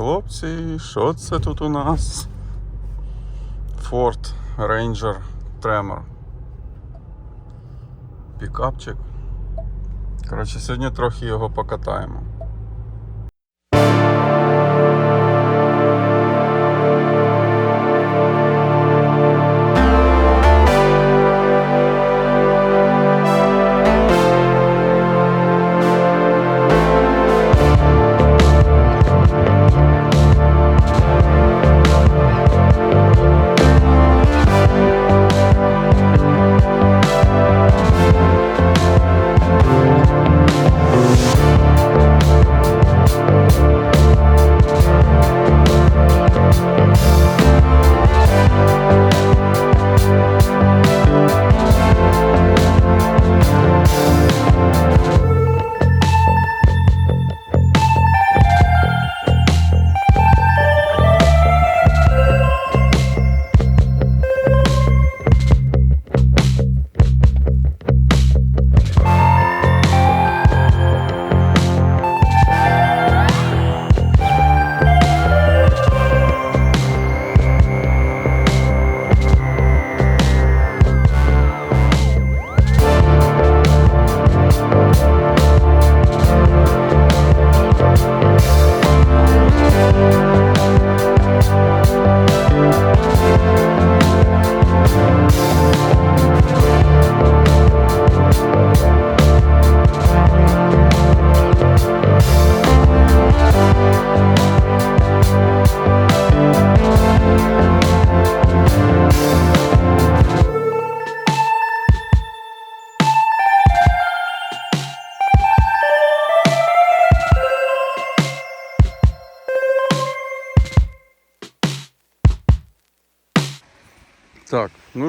хлопці, що це тут у нас? Ford Ranger Tremor. Пікапчик. Коротше, сьогодні трохи його покатаємо.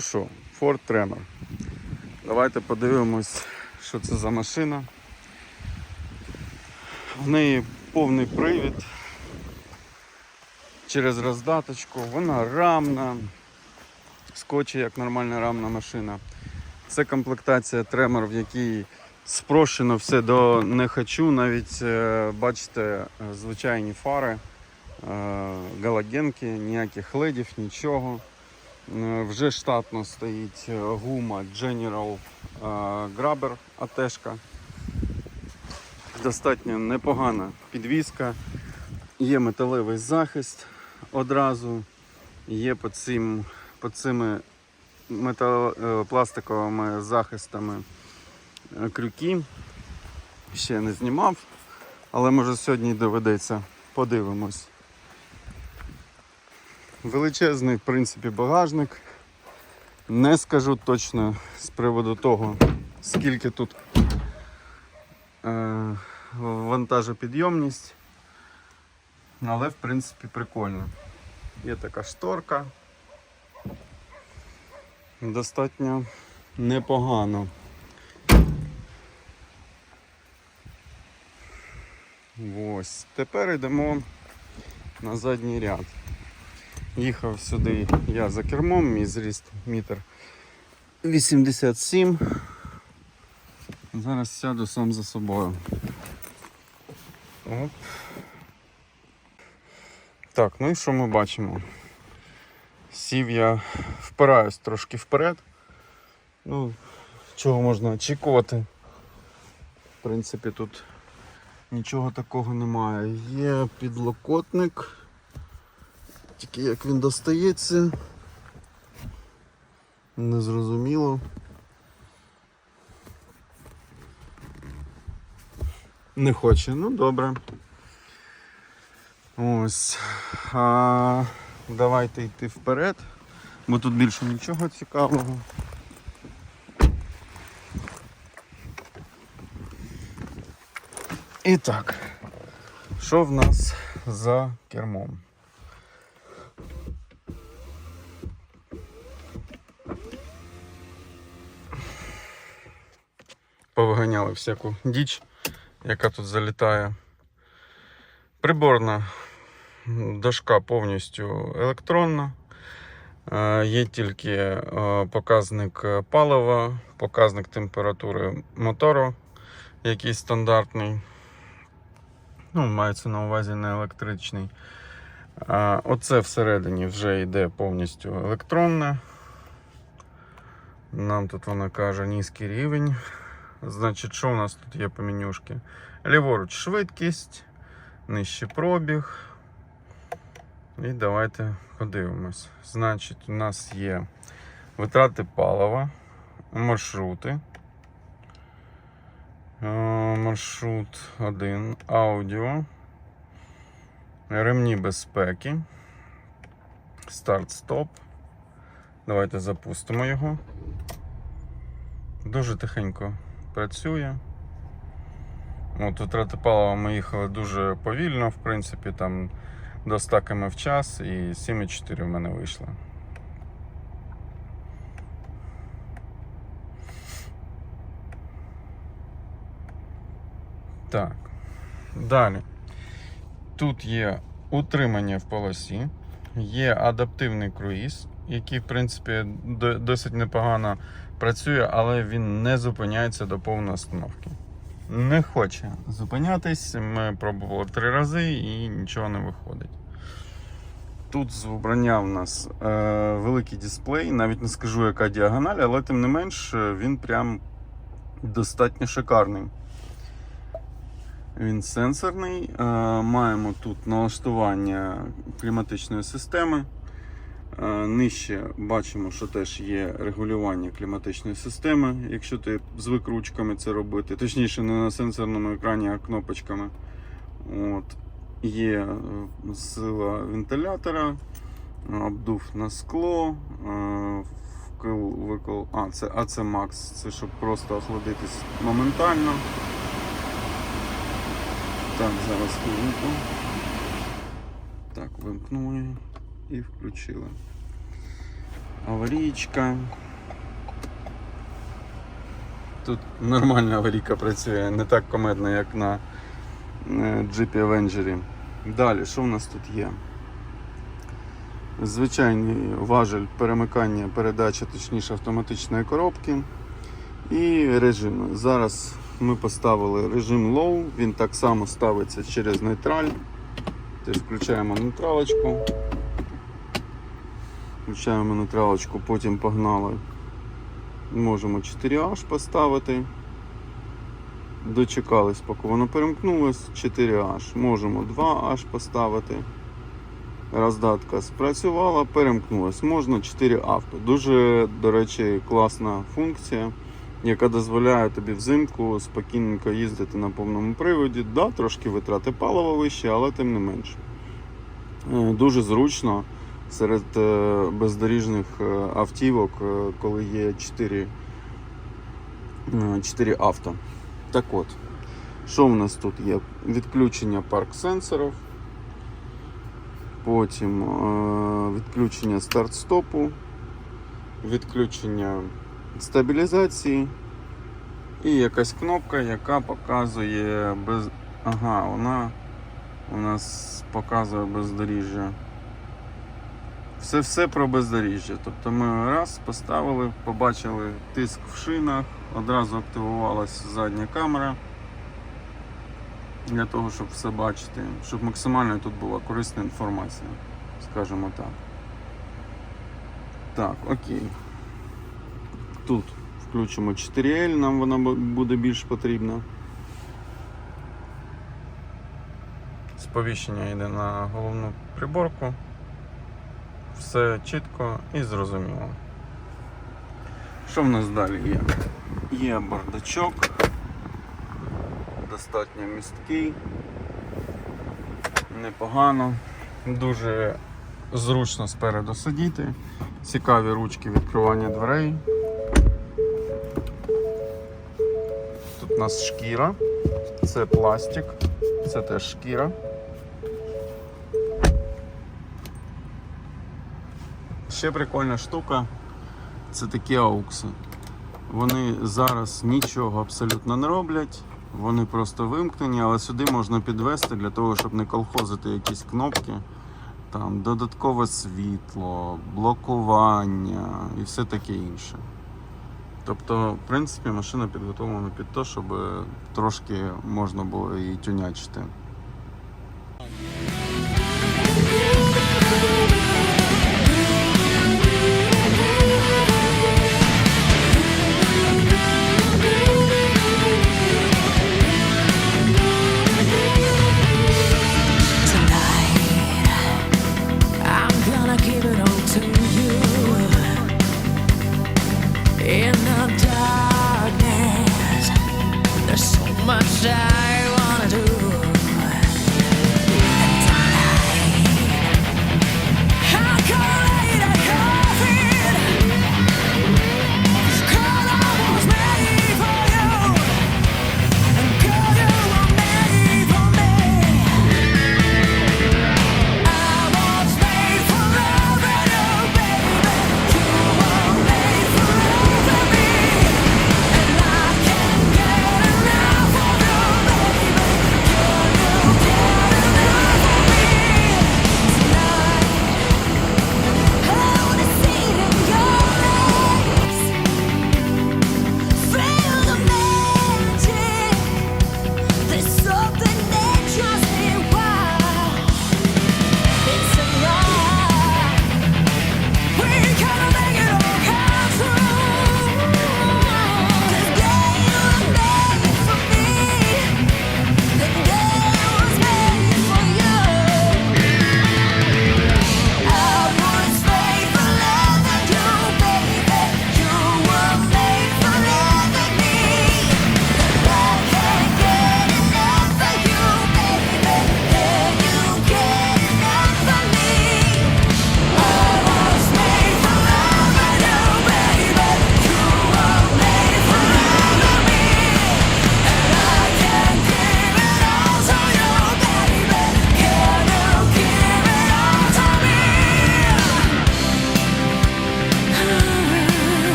Ну що, Ford Tremor. Давайте подивимось, що це за машина. В неї повний привід через роздаточку, вона рамна, скотчі як нормальна рамна машина. Це комплектація Tremor, в якій спрощено все до не хочу. Навіть е, бачите е, звичайні фари, е, галогенки, ніяких ледів, нічого. Е, Вже штатно стоїть е, гума General е, Grabber АТшка. Достатньо непогана підвізка. Є металевий захист одразу. Є по, цим, по цими метал, пластиковими захистами крюки. Ще не знімав, але може сьогодні доведеться. Подивимось. Величезний, в принципі, багажник. Не скажу точно з приводу того, скільки тут е, вантажопідйомність. Але, в принципі, прикольно. Є така шторка. Достатньо непогано. Ось. Тепер йдемо на задній ряд. Їхав сюди я за кермом, мій зріст метр 87. Зараз сяду сам за собою. Оп. Так, ну і що ми бачимо? Сів я впираюсь трошки вперед. Ну, чого можна очікувати? В принципі, тут нічого такого немає. Є підлокотник. Тільки як він достається, незрозуміло. Не хоче, ну добре. Ось. А, давайте йти вперед, бо тут більше нічого цікавого. І так, що в нас за кермом? Повиганяли всяку діч, яка тут залітає. Приборна дошка повністю електронна. Е, Є тільки е, показник палива, показник температури мотору, який стандартний. Ну, мається на увазі не електричний. А, оце всередині вже йде повністю електронне. Нам тут вона каже низький рівень. Значить, що у нас тут є по менюшки? Ліворуч швидкість, нижче пробіг. І давайте подивимось. Значить, у нас є витрати палива, маршрути. Е, Маршрут 1, аудіо, ремні безпеки, старт-стоп. Давайте запустимо його. Дуже тихенько працює. От витрати палива ми їхали дуже повільно, в принципі, там до 100 км в час і 7,4 в мене вийшло. Так. Далі. Тут є утримання в полосі, є адаптивний круїз, який, в принципі, досить непогано працює, але він не зупиняється до повної остановки. Не хоче зупинятись. Ми пробували три рази і нічого не виходить. Тут з вбрання в нас е, великий дисплей, навіть не скажу, яка діагональ, але тим не менш е, він прям достатньо шикарний. Він сенсорний. Е, Маємо тут налаштування кліматичної системи. Е, Нижче бачимо, що теж є регулювання кліматичної системи, якщо ти звик ручками це робити, точніше, не на сенсорному екрані, а кнопочками. От. Є е, сила вентилятора, обдув на скло, е, викол. А, це AC Max, це щоб просто охладитись моментально. Так, зараз хвилинку. Так, вимкнули і включили. Аварійка. Тут нормальна аварійка працює, не так комедно, як на е, Jeep Avenger. Далі, що в нас тут є? Звичайний важель перемикання передачі, точніше автоматичної коробки. І режим. Зараз ми поставили режим Low, він так само ставиться через нейтраль. Теж включаємо нейтралочку. Включаємо нейтралочку, потім погнали. Можемо 4H поставити. Дочекались, поки воно перемкнулось, 4H. Можемо 2H поставити. Роздатка спрацювала, перемкнулась. Можна 4 авто. Дуже, до речі, класна функція, яка дозволяє тобі взимку спокійненько їздити на повному приводі. Да, трошки витрати палива вищі, але тим не менше. Е, Дуже зручно серед е, бездоріжних е, автівок, е, коли є 4, 4 авто. Так от, що в нас тут є? Відключення парк сенсорів. Потім відключення старт-стопу, відключення стабілізації і якась кнопка, яка показує без. Ага, вона у нас показує бездоріжжя. Все все про бездоріжжя. Тобто ми раз поставили, побачили тиск в шинах, одразу активувалася задня камера для того, щоб все бачити, щоб максимально тут була корисна інформація, скажімо так. Так, окей. Тут включимо 4L, нам вона буде більш потрібна. Сповіщення йде на головну приборку. Все чітко і зрозуміло. Що в нас далі є? Є бардачок достатньо місткий, непогано, дуже зручно спереду сидіти, цікаві ручки відкривання дверей. Тут у нас шкіра, це пластик, це теж шкіра. Ще прикольна штука це такі аукси. Вони зараз нічого абсолютно не роблять, вони просто вимкнені, але сюди можна підвести для того, щоб не колхозити якісь кнопки, там додаткове світло, блокування і все таке інше. Тобто, в принципі, машина підготовлена під те, щоб трошки можна було її тюнячити.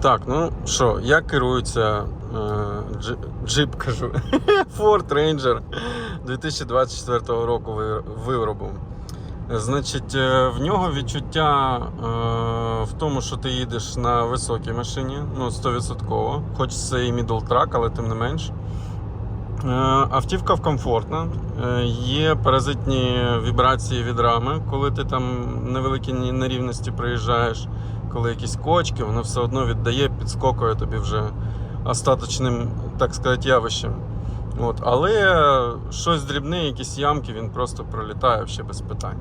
Так, ну що, як керується е, джип, кажу, Ford Ranger 2024 року виробу. Значить, е, в нього відчуття е, в тому, що ти їдеш на високій машині, ну 100%, хоч це і middle track, але тим не менш. Е, автівка комфортна, е, є паразитні вібрації від рами, коли ти там невеликі нерівності приїжджаєш коли якісь кочки, воно все одно віддає, підскокує тобі вже остаточним, так сказати, явищем. От. Але щось дрібне, якісь ямки, він просто пролітає ще без питань.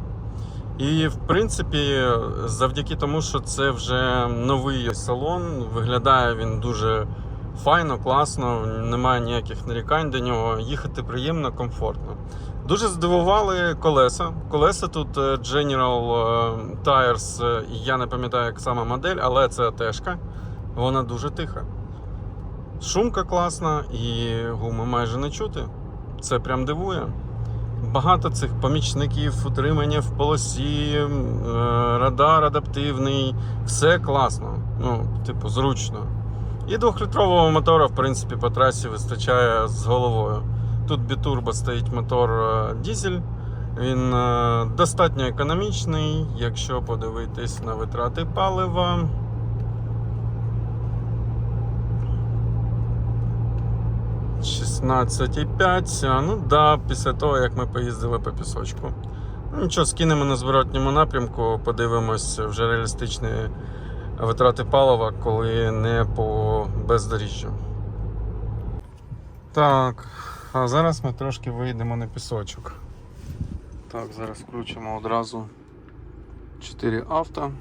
І в принципі, завдяки тому, що це вже новий салон, виглядає він дуже файно, класно, немає ніяких нарікань до нього. Їхати приємно, комфортно. Дуже здивували колеса. Колеса тут е, General е, Tires, е, я не пам'ятаю, як сама модель, але це тежка. Вона дуже тиха. Шумка класна і гуми майже не чути. Це прям дивує. Багато цих помічників, утримання в полосі, радар адаптивний, все класно, ну, типу, зручно. І двохлітрового мотора, в принципі, по трасі вистачає з головою. Тут бітурбо стоїть мотор е, дізель. Він е, достатньо економічний, якщо подивитись на витрати палива. «16,5. Ну да, після того, як ми поїздили по пісочку. Ну, Нічого, скинемо на зворотньому напрямку, подивимось вже реалістичні витрати палива, коли не по бездоріжжю. Так, а зараз ми трошки вийдемо на пісочок. Так, зараз включимо одразу 4 авто.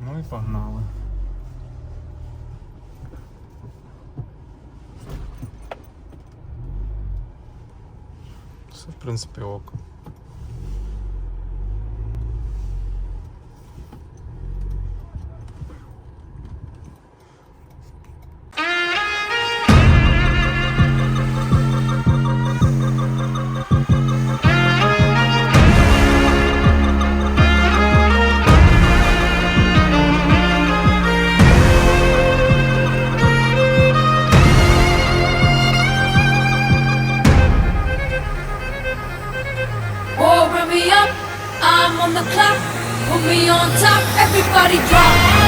Ну і погнали. Все, в принципі, ок. On the clock. Put me on top, everybody drop.